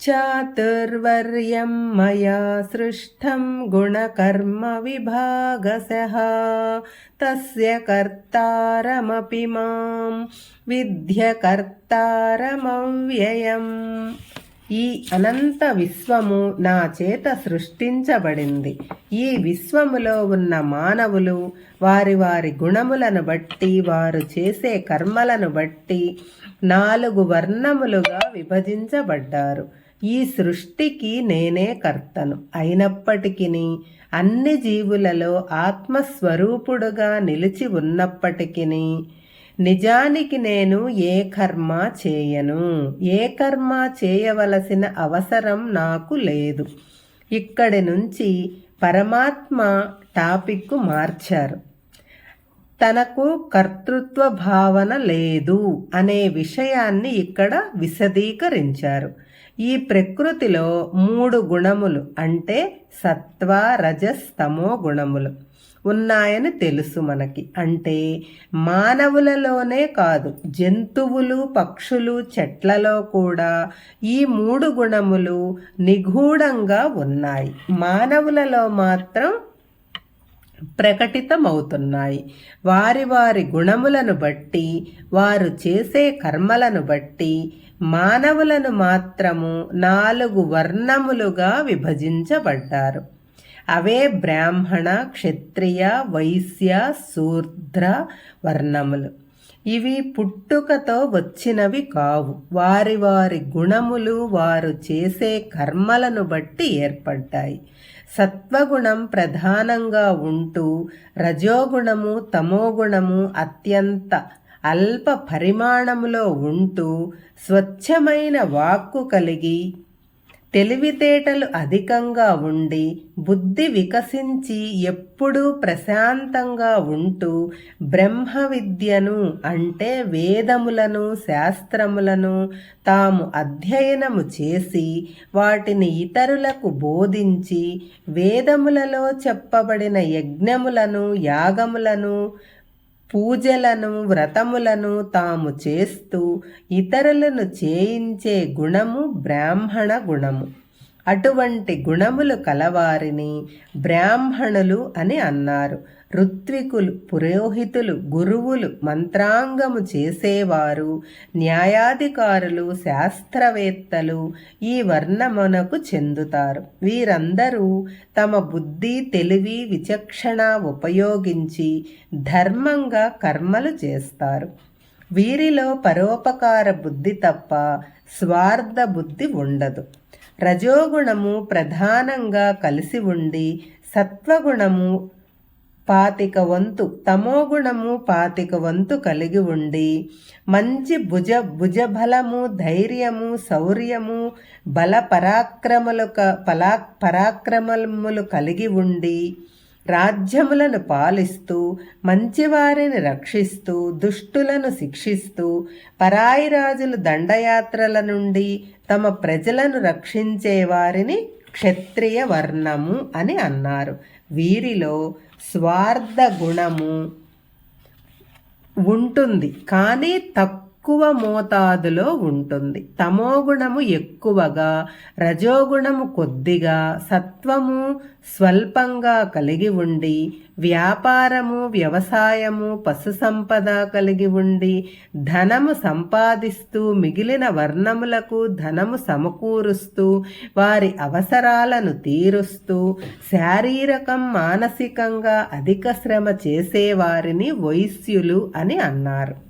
चातुर्वर्यं मया सृष्टं गुणकर्मविभागसः तस्य कर्तारमपि मां విద్యకర్తారమవ్యయం ఈ అనంత విశ్వము నా చేత సృష్టించబడింది ఈ విశ్వములో ఉన్న మానవులు వారి వారి గుణములను బట్టి వారు చేసే కర్మలను బట్టి నాలుగు వర్ణములుగా విభజించబడ్డారు ఈ సృష్టికి నేనే కర్తను. అయినప్పటికీ అన్ని జీవులలో ఆత్మస్వరూపుడుగా నిలిచి ఉన్నప్పటికీ నిజానికి నేను ఏ కర్మ చేయను. ఏ కర్మ చేయవలసిన అవసరం నాకు లేదు. ఇక్కడి నుంచి పరమాత్మ టాపిక్ మార్చారు. తనకు కర్తృత్వ భావన లేదు అనే విషయాన్ని ఇక్కడ విశదీకరించారు. ఈ ప్రకృతిలో మూడు గుణములు అంటే సత్వ రజస్తమో గుణములు ఉన్నాయని తెలుసు మనకి. అంటే మానవులలోనే కాదు జంతువులు పక్షులు చెట్లలో కూడా ఈ మూడు గుణములు నిగూఢంగా ఉన్నాయి. మానవులలో మాత్రం ప్రకటితమవుతున్నాయి. వారి వారి గుణములను బట్టి వారు చేసే కర్మలను బట్టి మానవులను మాత్రము నాలుగు వర్ణములుగా విభజించబడ్డారు. అవే బ్రాహ్మణ క్షత్రియ వైశ్య శూద్ర వర్ణములు. ఇవి పుట్టుకతో వచ్చినవి కావు. వారి వారి గుణములు వారు చేసే కర్మలను బట్టి ఏర్పడ్డాయి. సత్వగుణం ప్రధానంగా ఉంటూ రజోగుణము తమోగుణము అత్యంత అల్ప పరిమాణములో ఉంటూ స్వచ్ఛమైన వాక్కు కలిగి తెలివితేటలు అధికంగా ఉండి బుద్ధి వికసించి ఎప్పుడూ ప్రశాంతంగా ఉంటూ బ్రహ్మ విద్యను అంటే వేదములను శాస్త్రములను తాము అధ్యయనము చేసి వాటిని ఇతరులకు బోధించి వేదములలో చెప్పబడిన యజ్ఞములను యాగములను పూజలను వ్రతములను తాము చేస్తూ ఇతరులను చేయించే గుణము బ్రాహ్మణ గుణము. అటువంటి గుణములు కలవారిని బ్రాహ్మణులు అని అన్నారు. ఋత్వికులు పురోహితులు గురువులు మంత్రాంగము చేసేవారు. న్యాయాధికారులు శాస్త్రవేత్తలు ఈ వర్ణమునకు చెందుతారు. వీరందరూ తమ బుద్ధి తెలివి విచక్షణ ఉపయోగించి ధర్మంగా కర్మలు చేస్తారు. వీరిలో పరోపకార బుద్ధి తప్ప స్వార్థ బుద్ధి ఉండదు. రజోగుణము ప్రధానంగా కలిసి ఉండి సత్వగుణము పాతిక వంతు తమోగుణము పాతిక వంతు కలిగి ఉండి మంచి భుజ భుజబలము ధైర్యము శౌర్యము బల పరాక్రమలు పలా పరాక్రమములు కలిగి ఉండి రాజ్యములను పాలిస్తూ మంచివారిని రక్షిస్తూ దుష్టులను శిక్షిస్తూ పరాయి రాజులు దండయాత్రల నుండి తమ ప్రజలను రక్షించే వారిని క్షత్రియ వర్ణము అని అన్నారు. వీరిలో స్వార్థ గుణము ఉంటుంది. కానీ తక్కువ తక్కువ మోతాదులో ఉంటుంది. తమోగుణము ఎక్కువగా రజోగుణము కొద్దిగా సత్వము స్వల్పంగా కలిగి ఉండి వ్యాపారము వ్యవసాయము పశు సంపద కలిగి ఉండి ధనము సంపాదిస్తూ మిగిలిన వర్ణములకు ధనము సమకూరుస్తూ వారి అవసరాలను తీరుస్తూ శారీరకం మానసికంగా అధిక శ్రమ చేసేవారిని వైశ్యులు అని అన్నారు.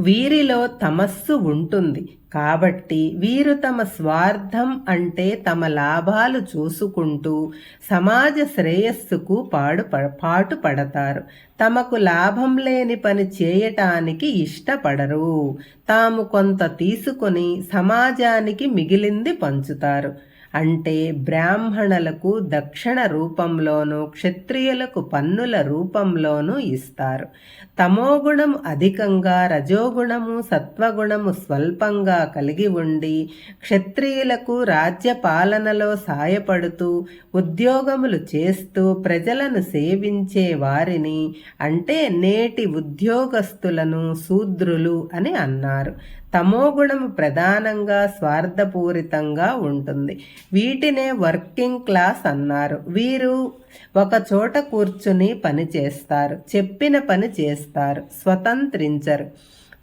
వీరిలో తమస్సు ఉంటుంది. కాబట్టి వీరు తమ స్వార్థం అంటే తమ లాభాలు చూసుకుంటూ సమాజ శ్రేయస్సుకు పాడు పాటు పడతారు. తమకు లాభం లేని పని చేయటానికి ఇష్టపడరు. తాము కొంత తీసుకొని సమాజానికి మిగిలింది పంచుతారు. అంటే బ్రాహ్మణులకు దక్షిణ రూపంలోనూ క్షత్రియులకు పన్నుల రూపంలోనూ ఇస్తారు. తమోగుణం అధికంగా రజోగుణము సత్వగుణము స్వల్పంగా కలిగి ఉండి క్షత్రియులకు రాజ్య పాలనలో సాయపడుతూ ఉద్యోగములు చేస్తూ ప్రజలను సేవించే వారిని అంటే నేటి ఉద్యోగస్తులను శూద్రులు అని అన్నారు. తమోగుణము ప్రధానంగా స్వార్థపూరితంగా ఉంటుంది. వీటినే వర్కింగ్ క్లాస్ అన్నారు. వీరు ఒక చోట కూర్చుని పని చేస్తారు. చెప్పిన పని చేస్తారు. స్వతంత్రించరు.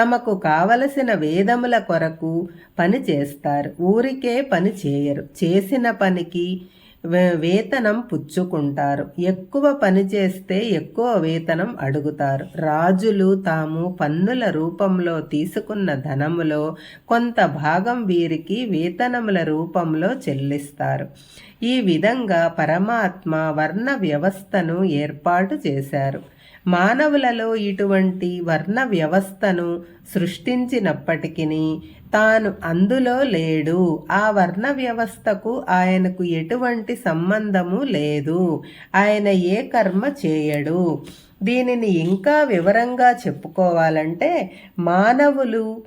తమకు కావలసిన వేదముల కొరకు పని చేస్తారు. ఊరికే పని చేయరు. చేసిన పనికి వేతనం పుచ్చుకుంటారు. ఎక్కువ పని చేస్తే ఎక్కువ వేతనం అడుగుతారు. రాజులు తాము పన్నుల రూపంలో తీసుకున్న ధనములో కొంత భాగం వీరికి వేతనముల రూపంలో చెల్లిస్తారు. ఈ విధంగా పరమాత్మ వర్ణ వ్యవస్థను ఏర్పాటు చేశారు. మానవులలో ఇటువంటి వర్ణ వ్యవస్థను సృష్టించినప్పటికీ తాను అందులో లేడు. ఆ వర్ణ వ్యవస్థకు ఆయనకు ఎటువంటి సంబంధము లేదు. ఆయన ఏ కర్మ చేయడు. దీనిని ఇంకా వివరంగా చెప్పుకోవాలంటే మానవులు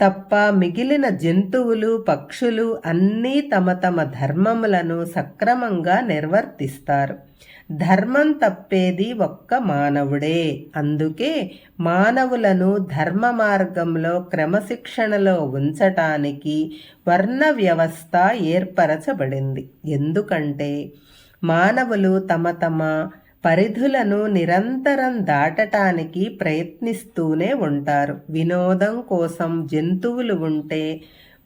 తప్ప మిగిలిన జంతువులు పక్షులు అన్నీ తమ తమ ధర్మములను సక్రమంగా నిర్వర్తిస్తారు. ధర్మం తప్పేది ఒక్క మానవుడే. అందుకే మానవులను ధర్మ మార్గంలో క్రమశిక్షణలో ఉంచటానికి వర్ణ వ్యవస్థ ఏర్పరచబడింది. ఎందుకంటే మానవులు తమ తమ పరిధులను నిరంతరం దాటటానికి ప్రయత్నిస్తూనే ఉంటారు. వినోదం కోసం జంతువులు ఉంటే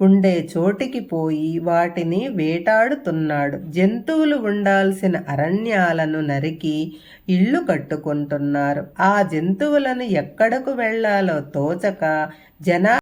ఉండే చోటికి పోయి వాటిని వేటాడుతున్నాడు. జంతువులు ఉండాల్సిన అరణ్యాలను నరికి ఇళ్ళు కట్టుకుంటున్నారు. ఆ జంతువులను ఎక్కడకు వెళ్ళాలో తోచక జనా